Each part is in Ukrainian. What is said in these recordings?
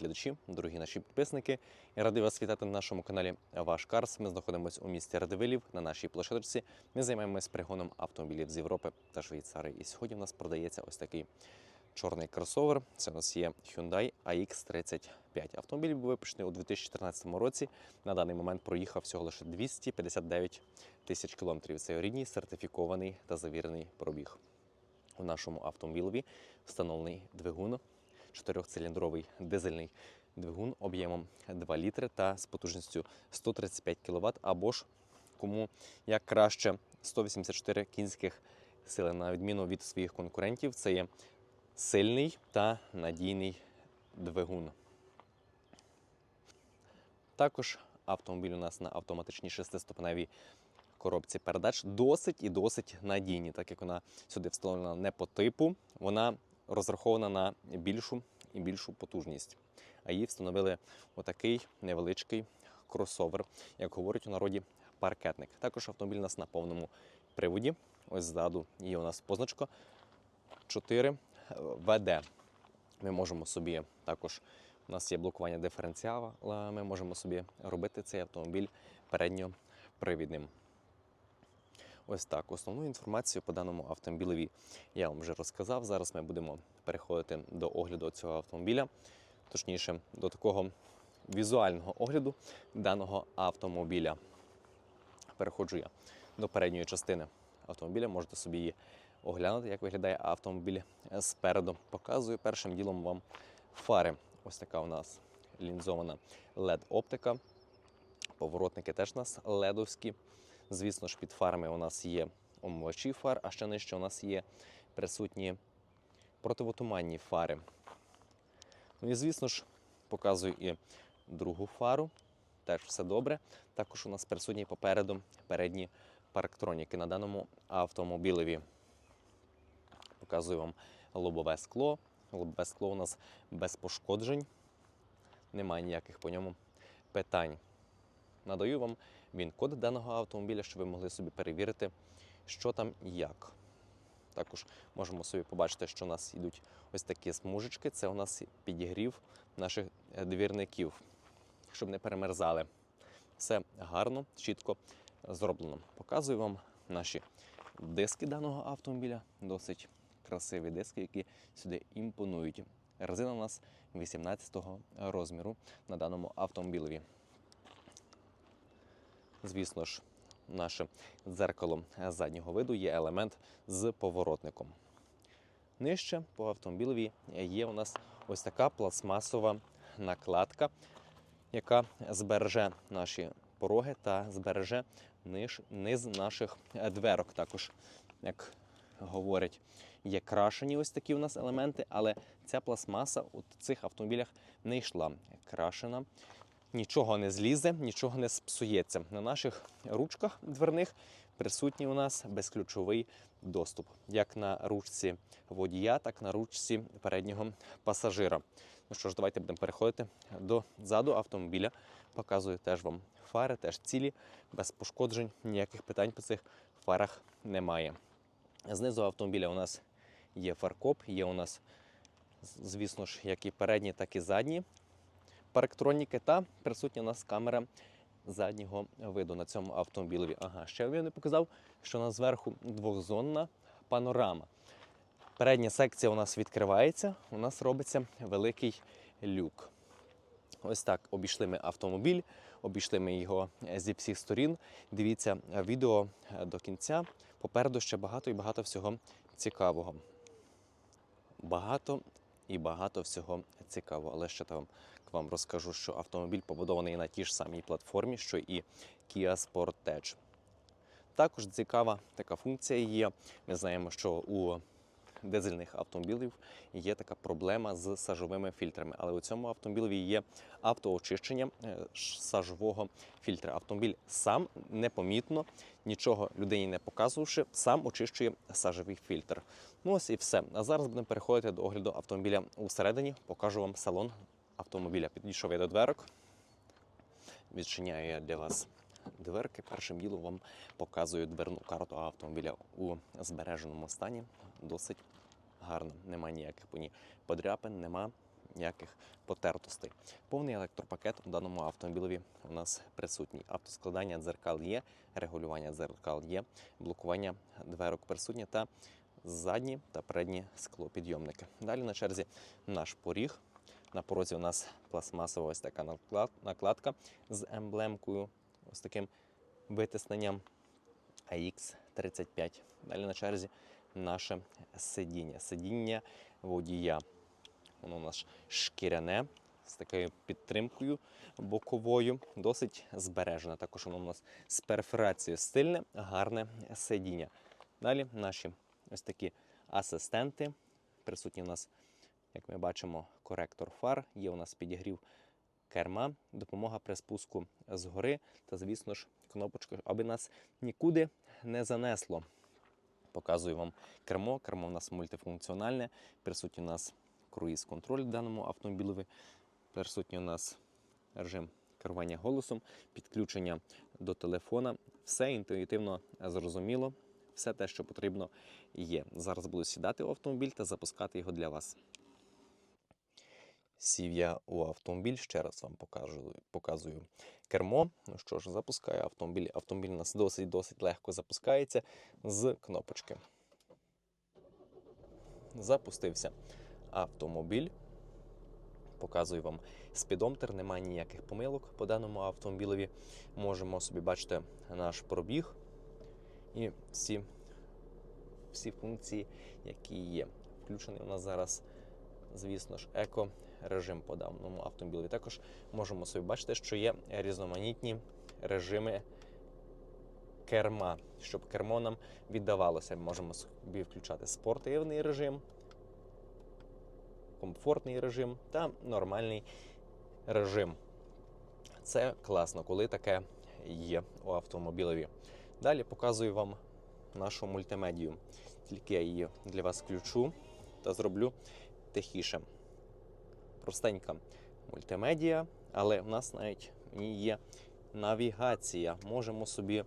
глядачі, дорогі наші підписники. Я радий вас вітати на нашому каналі Ваш Карс. Ми знаходимося у місті Радивилів на нашій площадочці. Ми займаємося пригоном автомобілів з Європи та Швейцарії. І сьогодні в нас продається ось такий чорний кросовер. Це у нас є Hyundai AX35. Автомобіль був випущений у 2014 році. На даний момент проїхав всього лише 259 тисяч кілометрів. Це рідній сертифікований та завірений пробіг. У нашому автомобілі встановлений двигун, чотирьохциліндровий дизельний двигун об'ємом 2 літри та з потужністю 135 кВт, або ж кому як краще 184 кінських сили. На відміну від своїх конкурентів, це є сильний та надійний двигун. Також автомобіль у нас на автоматичній шестиступеневій коробці передач досить і досить надійні, так як вона сюди встановлена не по типу, вона розрахована на більшу і більшу потужність. А її встановили отакий невеличкий кросовер, як говорять у народі, паркетник. Також автомобіль у нас на повному приводі. Ось ззаду є у нас позначка 4 ВД. Ми можемо собі також. У нас є блокування диференціала, ми можемо собі робити цей автомобіль передньопривідним. Ось так. Основну інформацію по даному автомобілеві я вам вже розказав. Зараз ми будемо переходити до огляду цього автомобіля, точніше, до такого візуального огляду даного автомобіля. Переходжу я до передньої частини автомобіля. Можете собі її оглянути, як виглядає автомобіль спереду. Показую першим ділом вам фари. Ось така у нас лінзована LED-оптика. Поворотники теж у нас ледовські. Звісно ж, під фарами у нас є омивачі фар, а ще нижче у нас є присутні противотуманні фари. Ну і, звісно ж, показую і другу фару. Теж все добре. Також у нас присутні попереду передні парктроніки на даному автомобілеві. Показую вам лобове скло. Лобове скло у нас без пошкоджень. Немає ніяких по ньому питань. Надаю вам він-код даного автомобіля, щоб ви могли собі перевірити, що там і як. Також можемо собі побачити, що у нас йдуть ось такі смужечки. Це у нас підігрів наших двірників, щоб не перемерзали. Все гарно, чітко зроблено. Показую вам наші диски даного автомобіля. Досить красиві диски, які сюди імпонують. Резина у нас 18-го розміру на даному автомобілеві. Звісно ж, наше дзеркало заднього виду є елемент з поворотником. Нижче по автомобілеві є у нас ось така пластмасова накладка, яка збереже наші пороги та збереже низ, низ наших дверок. Також, як говорять, є крашені ось такі у нас елементи, але ця пластмаса у цих автомобілях не йшла крашена нічого не злізе, нічого не спсується. На наших ручках дверних присутній у нас безключовий доступ, як на ручці водія, так і на ручці переднього пасажира. Ну що ж, давайте будемо переходити до заду автомобіля. Показую теж вам фари, теж цілі, без пошкоджень, ніяких питань по цих фарах немає. Знизу автомобіля у нас є фаркоп, є у нас, звісно ж, як і передні, так і задні парктроніки та присутня у нас камера заднього виду на цьому автомобілеві. Ага, ще я не показав, що у нас зверху двохзонна панорама. Передня секція у нас відкривається, у нас робиться великий люк. Ось так обійшли ми автомобіль, обійшли ми його зі всіх сторін. Дивіться відео до кінця. Попереду ще багато і багато всього цікавого. Багато і багато всього цікавого. Але ще там вам розкажу, що автомобіль побудований на тій ж самій платформі, що і Kia Sportage. Також цікава така функція є. Ми знаємо, що у дизельних автомобілів є така проблема з сажовими фільтрами. Але у цьому автомобілі є автоочищення е, сажового фільтра. Автомобіль сам непомітно, нічого людині не показувавши, сам очищує сажовий фільтр. Ну ось і все. А зараз будемо переходити до огляду автомобіля усередині. Покажу вам салон автомобіля. Підійшов я до дверок. Відчиняю я для вас дверки. Першим ділом вам показую дверну карту автомобіля у збереженому стані. Досить гарно. Нема ніяких по ній подряпин, нема ніяких потертостей. Повний електропакет у даному автомобілеві у нас присутній. Автоскладання дзеркал є, регулювання дзеркал є, блокування дверок присутнє та задні та передні склопідйомники. Далі на черзі наш поріг. На порозі у нас пластмасова ось така накладка з емблемкою, ось таким витисненням AX35. Далі на черзі наше сидіння. Сидіння водія. Воно у нас шкіряне з такою підтримкою боковою, досить збережене. Також воно у нас з перфорацією стильне, гарне сидіння. Далі наші ось такі асистенти. Присутні у нас, як ми бачимо, коректор фар, є у нас підігрів керма, допомога при спуску згори та, звісно ж, кнопочка, аби нас нікуди не занесло. Показую вам кермо. Кермо у нас мультифункціональне. Присутній у нас круїз-контроль в даному автомобілеві. Присутній у нас режим керування голосом, підключення до телефона. Все інтуїтивно зрозуміло. Все те, що потрібно, є. Зараз буду сідати в автомобіль та запускати його для вас. Сів я у автомобіль, ще раз вам покажу, показую кермо. Ну що ж, запускаю автомобіль. Автомобіль у нас досить-досить легко запускається з кнопочки. Запустився автомобіль. Показую вам спідометр, немає ніяких помилок по даному автомобілеві. Можемо собі бачити наш пробіг і всі, всі функції, які є. Включений у нас зараз, звісно ж, еко режим по даному автомобілі. Також можемо собі бачити, що є різноманітні режими керма, щоб кермо нам віддавалося. Можемо собі включати спортивний режим, комфортний режим та нормальний режим. Це класно, коли таке є у автомобілеві. Далі показую вам нашу мультимедію. Тільки я її для вас включу та зроблю тихіше. Простенька мультимедія, але в нас навіть є навігація. Можемо собі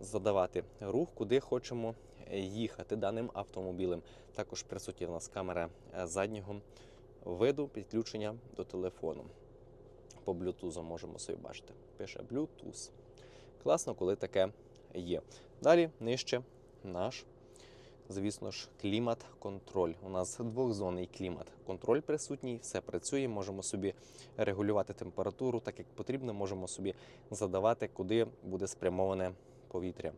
задавати рух, куди хочемо їхати даним автомобілем. Також присутня в нас камера е, заднього виду підключення до телефону. По Bluetooth можемо собі бачити. Пише Bluetooth. Класно, коли таке є. Далі нижче наш, звісно ж, клімат-контроль. У нас двохзонний клімат-контроль присутній, все працює. Можемо собі регулювати температуру, так як потрібно, можемо собі задавати, куди буде спрямоване повітря.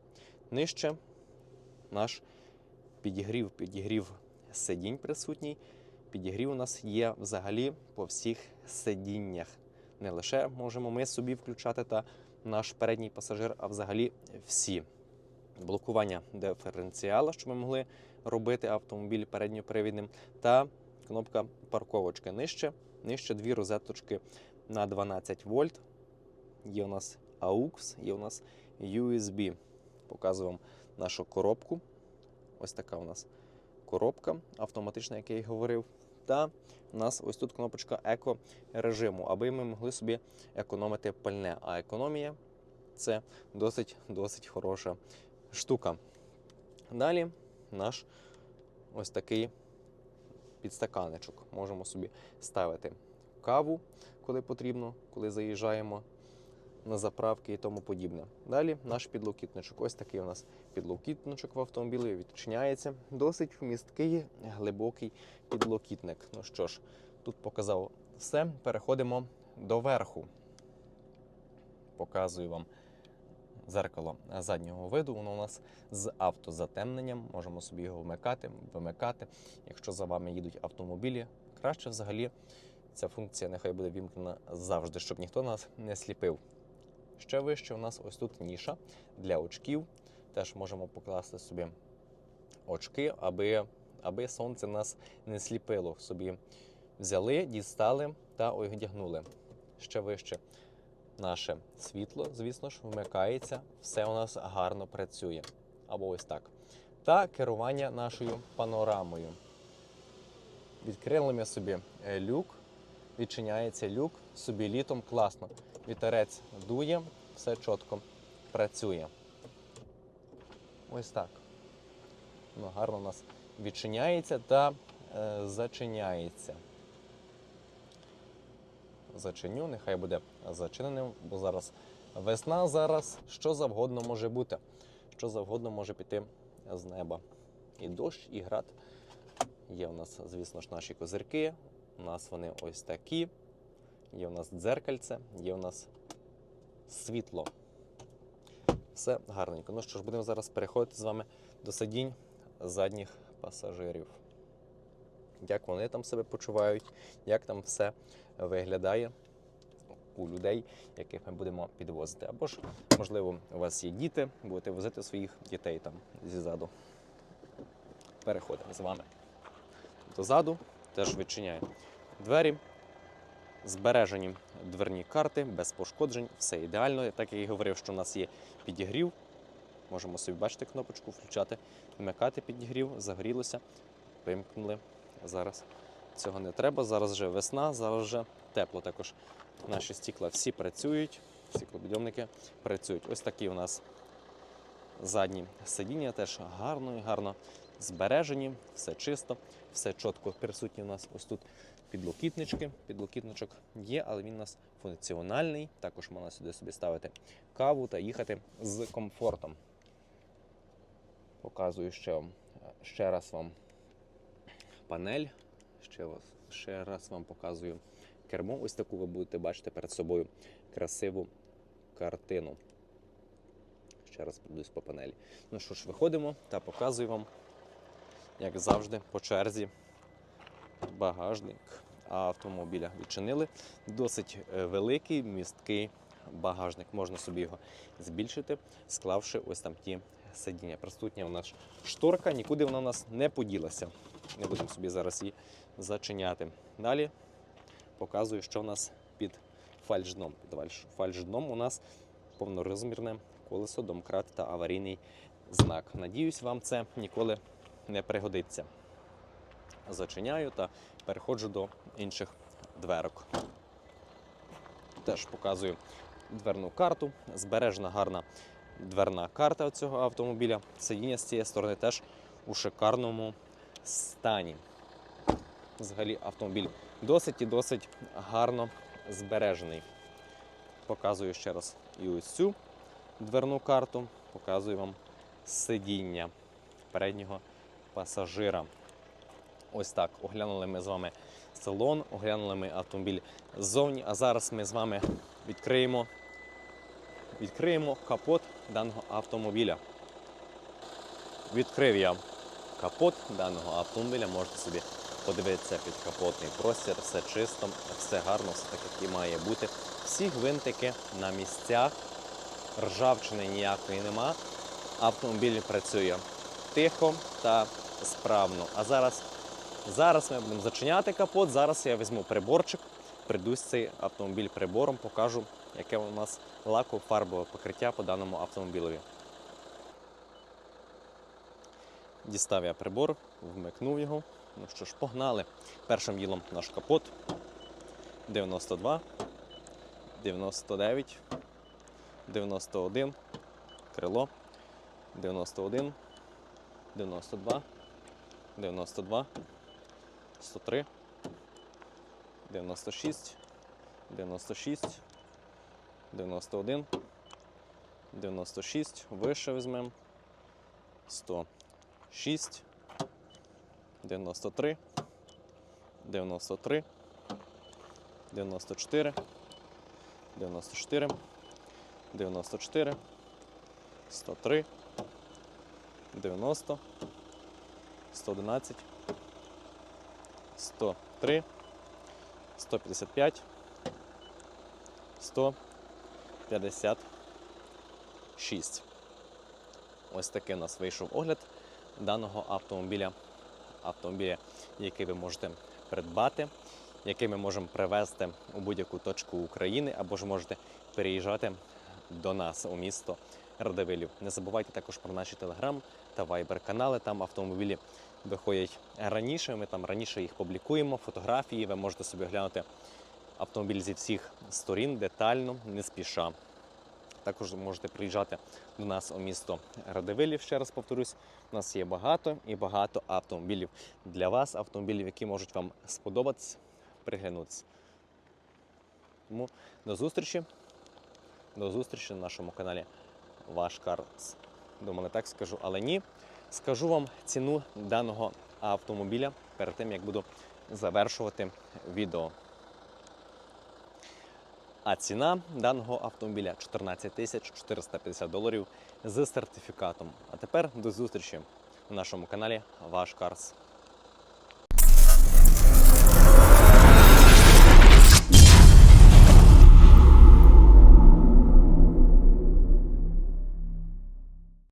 Нижче наш підігрів, підігрів сидінь присутній. Підігрів у нас є взагалі по всіх сидіннях. Не лише можемо ми собі включати та наш передній пасажир, а взагалі всі. Блокування диференціала, що ми могли робити автомобіль передньопривідним, та кнопка парковочки нижче. Нижче дві розеточки на 12 вольт. Є у нас AUX, є у нас USB. Показую вам нашу коробку. Ось така у нас коробка автоматична, як я і говорив. Та у нас ось тут кнопочка еко режиму, аби ми могли собі економити пальне. А економія це досить досить хороша штука. Далі наш ось такий підстаканечок. Можемо собі ставити каву, коли потрібно, коли заїжджаємо на заправки і тому подібне. Далі наш підлокітничок. Ось такий у нас підлокітничок в автомобілі відчиняється. Досить вмісткий, глибокий підлокітник. Ну що ж, тут показав все. Переходимо до верху. Показую вам зеркало заднього виду. Воно у нас з автозатемненням. Можемо собі його вмикати, вимикати. Якщо за вами їдуть автомобілі, краще взагалі ця функція нехай буде вімкнена завжди, щоб ніхто нас не сліпив. Ще вище у нас ось тут ніша для очків. Теж можемо покласти собі очки, аби, аби сонце нас не сліпило. Собі взяли, дістали та одягнули. Ще вище наше світло, звісно ж, вмикається, все у нас гарно працює. Або ось так. Та керування нашою панорамою. Відкрили ми собі е, люк, відчиняється люк, собі літом класно. Вітерець дує, все чітко працює. Ось так. Ну, гарно у нас відчиняється та е, зачиняється. Зачиню, нехай буде зачиненим, бо зараз весна, зараз що завгодно може бути. Що завгодно може піти з неба. І дощ, і град. Є у нас, звісно ж, наші козирки. У нас вони ось такі. Є у нас дзеркальце, є у нас світло. Все гарненько. Ну що ж, будемо зараз переходити з вами до сидінь задніх пасажирів. Як вони там себе почувають, як там все виглядає у людей, яких ми будемо підвозити. Або ж, можливо, у вас є діти, будете возити своїх дітей там зізаду. Переходимо з вами дозаду, теж відчиняю двері. Збережені дверні карти, без пошкоджень, все ідеально. Так як я говорив, що у нас є підігрів. Можемо собі бачити кнопочку, включати, вмикати підігрів, загорілося, вимкнули. Зараз цього не треба. Зараз вже весна, зараз вже тепло. Також наші стікла всі працюють, стеклопідйомники працюють. Ось такі у нас задні сидіння, теж гарно і гарно збережені, все чисто, все чітко присутні у нас ось тут підлокітнички. Підлокітничок є, але він у нас функціональний. Також можна сюди собі ставити каву та їхати з комфортом. Показую ще, ще раз вам панель. Ще, вас, ще раз вам показую кермо. Ось таку ви будете бачити перед собою красиву картину. Ще раз пройдусь по панелі. Ну що ж, виходимо та показую вам, як завжди, по черзі багажник автомобіля відчинили. Досить е, великий, місткий багажник. Можна собі його збільшити, склавши ось там ті сидіння. Присутня у нас шторка, нікуди вона у нас не поділася. Не будемо собі зараз її зачиняти. Далі показую, що в нас під фальшдном. Під фальшдном у нас повнорозмірне колесо, домкрат та аварійний знак. Надіюсь, вам це ніколи не пригодиться. Зачиняю та переходжу до інших дверок. Теж показую дверну карту. Збережена гарна дверна карта цього автомобіля. Сидіння з цієї сторони теж у шикарному стані. Взагалі автомобіль досить і досить гарно збережений. Показую ще раз і ось цю дверну карту. Показую вам сидіння переднього пасажира. Ось так. Оглянули ми з вами салон, оглянули ми автомобіль ззовні. А зараз ми з вами відкриємо, відкриємо капот даного автомобіля. Відкрив я капот даного автомобіля. Можете собі подивитися під капотний простір, все чисто, все гарно, все так, як і має бути. Всі гвинтики на місцях, ржавчини ніякої нема. Автомобіль працює тихо та справно. А зараз Зараз ми будемо зачиняти капот. Зараз я візьму приборчик, прийдусь цей автомобіль прибором, покажу, яке у нас лако-фарбове покриття по даному автомобілеві. Дістав я прибор, вмикнув його. Ну що ж, погнали. Першим ділом наш капот 92, 99, 91, крило, 91, 92, 92. 103, 96, 96, 91, 96, вище візьмемо, 106, 93, 93, 94, 94, 94, 103, 90, 111, 103, 155, 156. Ось такий у нас вийшов огляд даного автомобіля. Автомобіля, який ви можете придбати, який ми можемо привезти у будь-яку точку України, або ж можете переїжджати до нас у місто Радивилів. Не забувайте також про наші телеграм та вайбер канали. Там автомобілі виходять раніше. Ми там раніше їх публікуємо. Фотографії. Ви можете собі глянути автомобіль зі всіх сторін детально, не спіша. Також можете приїжджати до нас у місто Радивилів. Ще раз повторюсь, у нас є багато і багато автомобілів для вас, автомобілів, які можуть вам сподобатися, приглянутися. Тому до зустрічі. До зустрічі на нашому каналі Ваш Карс. Думали, так скажу, але ні. Скажу вам ціну даного автомобіля перед тим, як буду завершувати відео. А ціна даного автомобіля 14 тисяч 450 доларів з сертифікатом. А тепер до зустрічі на нашому каналі Ваш Карс.